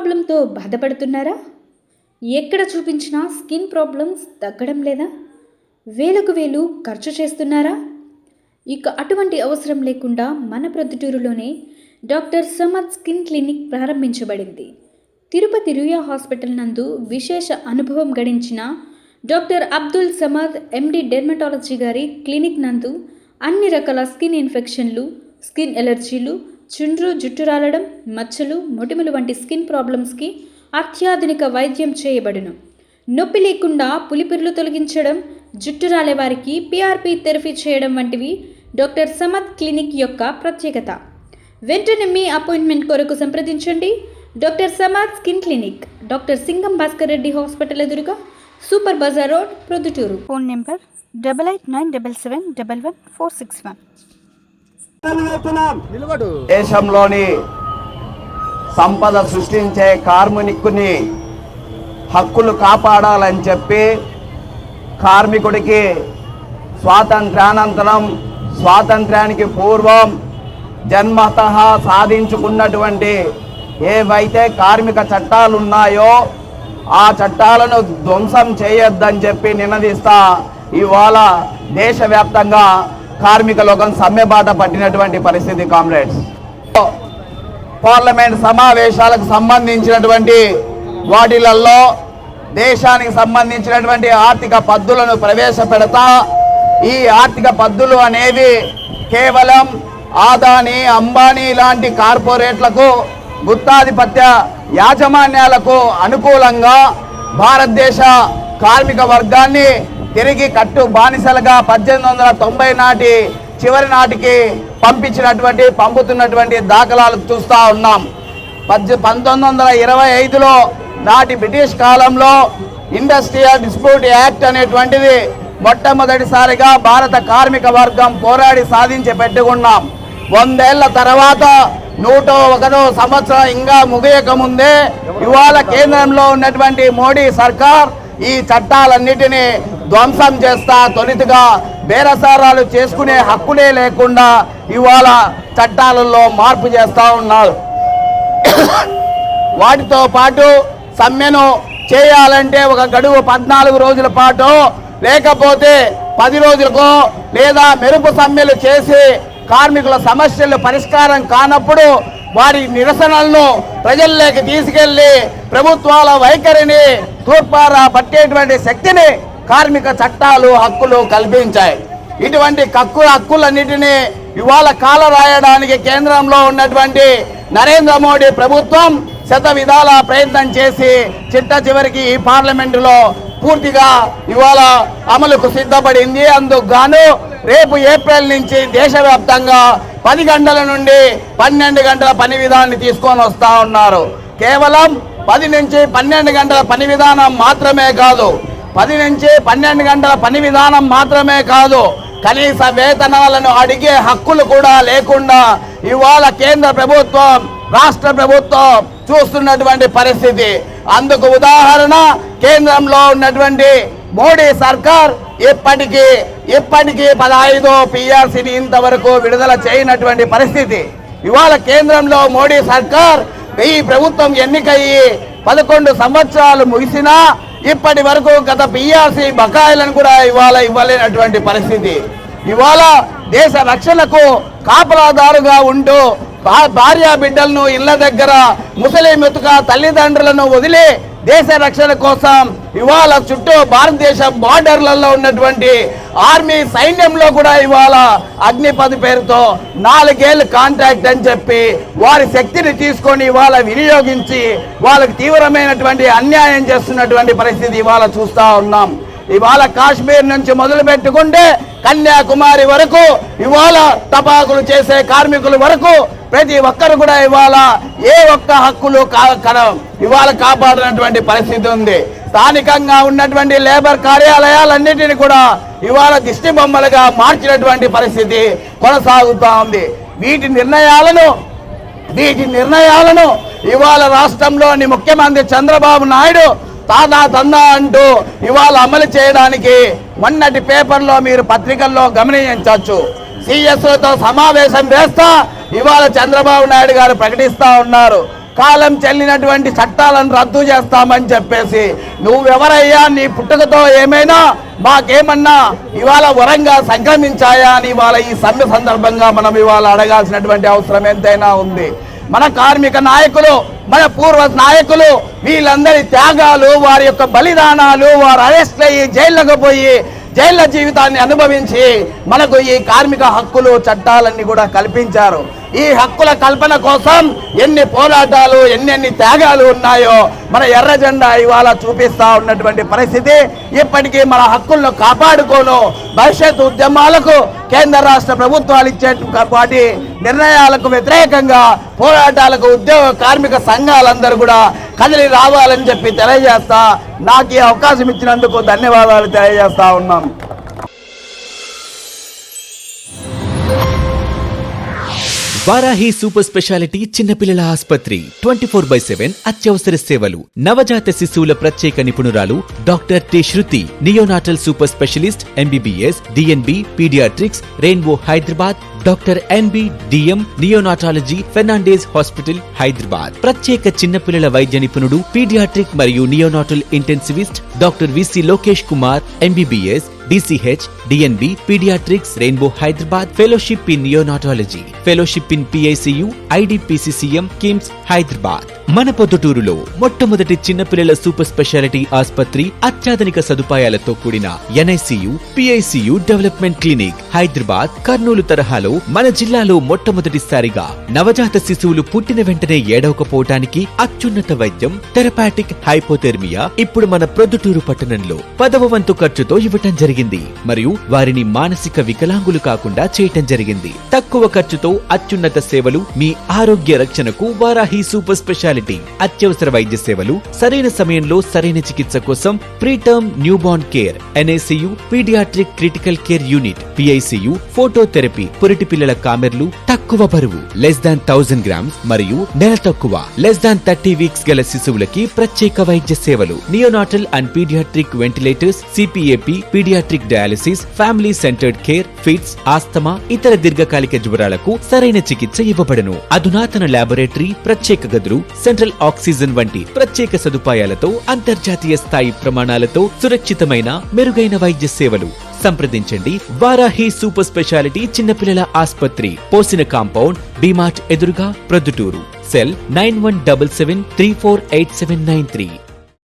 ప్రాబ్లంతో బాధపడుతున్నారా? ఎక్కడ చూపించినా స్కిన్ ప్రాబ్లమ్స్ తగ్గడం లేదా? వేలకు వేలు ఖర్చు చేస్తున్నారా? ఇక అటువంటి అవసరం లేకుండా మన ప్రొద్దుటూరులోనే డాక్టర్ సమద్ స్కిన్ క్లినిక్ ప్రారంభించబడింది. తిరుపతి రుయా హాస్పిటల్ నందు విశేష అనుభవం గడించిన doctor Abdul Samad MD dermatology గారి క్లినిక్ నందు అన్ని రకాల స్కిన్ ఇన్ఫెక్షన్లు స్కిన్ ఎలర్జీలు చుండ్రు జుట్టు రాలడం మచ్చలు మొటిమలు వంటి స్కిన్ ప్రాబ్లమ్స్కి అత్యాధునిక వైద్యం చేయబడును. నొప్పి లేకుండా పులిపిర్లు తొలగించడం జుట్టు రాలే వారికి పిఆర్పి థెరపీ చేయడం వంటివి డాక్టర్ సమద్ క్లినిక్ యొక్క ప్రత్యేకత. వెంటనే మీ అపాయింట్మెంట్ కొరకు సంప్రదించండి. Doctor Samad skin clinic doctor Singam Bhaskar Reddy hospital ఎదురుగా super bazaar road Proddatur. Phone number double eight nine double seven double one four six one. దేశంలోని సంపద సృష్టించే కార్మికుని హక్కులు కాపాడాలని చెప్పి కార్మికుడికి స్వాతంత్ర్యానంతరం స్వాతంత్ర్యానికి పూర్వం జన్మత సాధించుకున్నటువంటి ఏవైతే కార్మిక చట్టాలు ఉన్నాయో ఆ చట్టాలను ధ్వంసం చేయొద్దని చెప్పి నినదిస్తా ఇవాళ దేశవ్యాప్తంగా కార్మిక లోకం సమ్మెబాట పట్టినటువంటి పరిస్థితి కామ్రేడ్స్. పార్లమెంట్ సమావేశాలకు సంబంధించినటువంటి వాటిలలో దేశానికి సంబంధించినటువంటి ఆర్థిక పద్దులను ప్రవేశపెడతా ఈ ఆర్థిక పద్దులు అనేవి కేవలం ఆదాని అంబానీ లాంటి కార్పొరేట్లకు గుత్తాధిపత్య యాజమాన్యాలకు అనుకూలంగా భారతదేశ కార్మిక వర్గాన్ని తిరిగి కట్టు బానిసలుగా పద్దెనిమిది వందల తొంభై నాటి చివరి నాటికి పంపించినటువంటి పంపుతున్నటువంటి దాఖలాలు చూస్తూ ఉన్నాం. పద్దె పంతొమ్మిది వందల ఇరవై ఐదులో నాటి బ్రిటిష్ కాలంలో ఇండస్ట్రియల్ డిస్ప్యూట్ యాక్ట్ అనేటువంటిది మొట్టమొదటిసారిగా భారత కార్మిక వర్గం పోరాడి సాధించి పెట్టుకున్నాం. వందేళ్ళ తర్వాత నూట ఒకటో సంవత్సరం ఇంకా ముగియక ముందే ఇవాళ కేంద్రంలో ఉన్నటువంటి మోడీ సర్కార్ ఈ చట్టాలన్నిటినీ ధ్వంసం చేస్తా తొలితగా బేరసారాలు చేసుకునే హక్కులే లేకుండా ఇవాళ చట్టాలలో మార్పు చేస్తా ఉన్నారు. వాటితో పాటు సమ్మెను చేయాలంటే ఒక గడువు పద్నాలుగు రోజుల పాటు లేకపోతే పది రోజులకో లేదా మెరుపు సమ్మెలు చేసి కార్మికుల సమస్యలు పరిష్కారం కానప్పుడు వారి నిరసనలను ప్రజల్లోకి తీసుకెళ్ళి ప్రభుత్వాల వైఖరిని తూర్పారా పట్టేటువంటి శక్తిని కార్మిక చట్టాలు హక్కులు కల్పించాయి. ఇటువంటి కక్కు హక్కులన్నిటినీ ఇవాళ కాల రాయడానికి కేంద్రంలో ఉన్నటువంటి నరేంద్ర మోడీ ప్రభుత్వం శత విధాల ప్రయత్నం చేసి చిట్ట చివరికి ఈ పార్లమెంటులో పూర్తిగా ఇవాళ అమలుకు సిద్ధపడింది. అందుకు గాను రేపు ఏప్రిల్ నుంచి దేశవ్యాప్తంగా పది గంటల నుండి పన్నెండు గంటల పని విధానాన్ని తీసుకొని వస్తా ఉన్నారు. కేవలం పది నుంచి పన్నెండు గంటల పని విధానం మాత్రమే కాదు పది నుంచి పన్నెండు గంటల పని విధానం మాత్రమే కాదు కనీస వేతనాలను అడిగే హక్కులు కూడా లేకుండా ఇవాళ కేంద్ర ప్రభుత్వం రాష్ట్ర ప్రభుత్వం చూస్తున్నటువంటి పరిస్థితి. అందుకు ఉదాహరణ కేంద్రంలో ఉన్నటువంటి మోడీ సర్కార్ ఇప్పటికీ ఇప్పటికీ పదహైదు పిఆర్సీని ఇంతవరకు విడుదల చేయనటువంటి పరిస్థితి. ఇవాళ కేంద్రంలో మోడీ సర్కార్ ఈ ప్రభుత్వం ఎన్నికయ్యి పదకొండు సంవత్సరాలు ముగిసినా ఇప్పటి వరకు గత పిఆర్సీ బకాయిలను కూడా ఇవాళ ఇవ్వలేనటువంటి పరిస్థితి. ఇవాళ దేశ రక్షణకు కాపలాదారుగా ఉంటూ భా- భార్యా బిడ్డలను ఇళ్ళ దగ్గర ముసలి మెతుక తల్లిదండ్రులను వదిలి దేశ రక్షణ కోసం ఇవాళ చుట్టూ భారతదేశ బార్డర్లలో ఉన్నటువంటి ఆర్మీ సైన్యంలో కూడా ఇవాళ అగ్నిపథ పేరుతో నాలుగేళ్ళు కాంట్రాక్ట్ అని చెప్పి వారి శక్తిని తీసుకొని ఇవాళ వినియోగించి వాళ్ళకి తీవ్రమైనటువంటి అన్యాయం చేస్తున్నటువంటి పరిస్థితి ఇవాళ చూస్తా ఉన్నాం. ఇవాళ కాశ్మీర్ నుంచి మొదలు పెట్టుకుంటే కన్యాకుమారి వరకు ఇవాళ తపాకులు చేసే కార్మికుల వరకు ప్రతి ఒక్కరు కూడా ఇవాళ ఏ ఒక్క హక్కులు కా- ఇవాళ కాపాడినటువంటి పరిస్థితి ఉంది. స్థానికంగా ఉన్నటువంటి లేబర్ కార్యాలయాలన్నింటినీ కూడా ఇవాళ దిష్టి బొమ్మలుగా మార్చినటువంటి పరిస్థితి కొనసాగుతూ ఉంది. వీటి నిర్ణయాలను వీటి నిర్ణయాలను ఇవాళ రాష్ట్రంలోని ముఖ్యమంత్రి చంద్రబాబు నాయుడు తాదా తందా అంటూ ఇవాళ అమలు చేయడానికి మొన్నటి పేపర్లో మీరు పత్రికల్లో గమనించవచ్చు. సిఎస్లతో సమావేశం వేస్తా ఇవాళ చంద్రబాబు నాయుడు గారు ప్రకటిస్తా ఉన్నారు. కాలం చెల్లినటువంటి చట్టాలను రద్దు చేస్తామని చెప్పేసి నువ్వెవరయ్యా నీ పుట్టుకతో ఏమైనా మాకేమన్నా ఇవాళ వరంగా సంక్రమించాయా అని ఇవాళ ఈ సమ్మె సందర్భంగా మనం ఇవాళ అడగాల్సినటువంటి అవసరం ఎంతైనా ఉంది. మన కార్మిక నాయకులు మన పూర్వ నాయకులు వీళ్ళందరి త్యాగాలు వారి యొక్క బలిదానాలు వారు అరెస్ట్ అయ్యి జైళ్ళకు పోయి జైళ్ళ జీవితాన్ని అనుభవించి మనకు ఈ కార్మిక హక్కులు చట్టాలన్నీ కూడా కల్పించారు. ఈ హక్కుల కల్పన కోసం ఎన్ని పోరాటాలు ఎన్నెన్ని త్యాగాలు ఉన్నాయో మన ఎర్ర జెండా ఇవాళ చూపిస్తా ఉన్నటువంటి పరిస్థితి. ఇప్పటికీ మన హక్కులను కాపాడుకోను. భవిష్యత్ ఉద్యమాలకు కేంద్ర రాష్ట్ర ప్రభుత్వాలు ఇచ్చే వాటి నిర్ణయాలకు వ్యతిరేకంగా పోరాటాలకు ఉద్యోగ కార్మిక సంఘాలందరూ కూడా కదిలి రావాలని చెప్పి తెలియజేస్తా. నాకు ఈ అవకాశం ఇచ్చినందుకు ధన్యవాదాలు తెలియజేస్తా ఉన్నాం వారాహి సూపర్ స్పెషాలిటీ చిన్నపిల్లల ఆసుపత్రి. ట్వంటీ ఫోర్ బై సెవెన్ అత్యవసర సేవలు. నవజాత శిశువుల ప్రత్యేక నిపుణురాలు doctor T. Shruti neonatal super specialist MBBS DNB paediatrics Rainbow Hyderabad doctor NB DM neonatology Fernandez hospital Hyderabad. ప్రత్యేక చిన్నపిల్లల వైద్య నిపుణుడు పీడియాట్రిక్ మరియు neonatal intensivist doctor VC Lokesh Kumar MBBS DCH DNB paediatrics Rainbow Hyderabad fellowship in neonatology fellowship in PICU IDPCCM KIMS Hyderabad మన పొద్దుటూరులో మొట్టమొదటి చిన్నపిల్లల super speciality ఆసుపత్రి అత్యాధునిక సదుపాయాలతో కూడిన NICU PICU development clinic Hyderabad Kurnool తరహాలో మన జిల్లాలో మొట్టమొదటిసారిగా నవజాత శిశువులు పుట్టిన వెంటనే ఏడవకపోవటానికి అత్యున్నత వైద్యం థెరపాటిక్ హైపోథెర్మియా ఇప్పుడు మన ప్రొద్దుటూరు పట్టణంలో పదవ వంతు ఖర్చుతో ఇవ్వటం జరిగింది. మరియు వారిని మానసిక వికలాంగులు కాకుండా చేయటం జరిగింది. తక్కువ ఖర్చుతో అత్యున్నత సేవలు మీ ఆరోగ్య రక్షణకు వారాహి సూపర్ స్పెషాలిటీ అత్యవసర వైద్య సేవలు సరైన సమయంలో సరైన చికిత్స కోసం preterm newborn care NICU paediatric critical care unit PICU phototherapy పురిటి పిల్లల కామెర్లు తక్కువ బరువు లెస్ దాన్ థౌసండ్ గ్రామ్స్ మరియు నెల తక్కువ లెస్ దాన్ థర్టీ వీక్స్ గల శిశువులకి ప్రత్యేక వైద్య సేవలు neonatal and paediatric ventilators CPAP paediatric dialysis family centred care fits asthma ఇతర దీర్ఘకాలిక జ్వరాలకు సరైన చికిత్స ఇవ్వబడను. అధునాతన ల్యాబొరేటరీ ప్రత్యేక గదులు సెంట్రల్ ఆక్సిజన్ వంటి ప్రత్యేక సదుపాయాలతో అంతర్జాతీయ స్థాయి ప్రమాణాలతో సురక్షితమైన మెరుగైన వైద్య సేవలు. సంప్రదించండి. వారాహి సూపర్ స్పెషాలిటీ చిన్నపిల్లల ఆసుపత్రి. పోసిన కాంపౌండ్ డిమార్ట్ ఎదురుగా Proddatur. Cell nine one double seven three four eight seven nine three.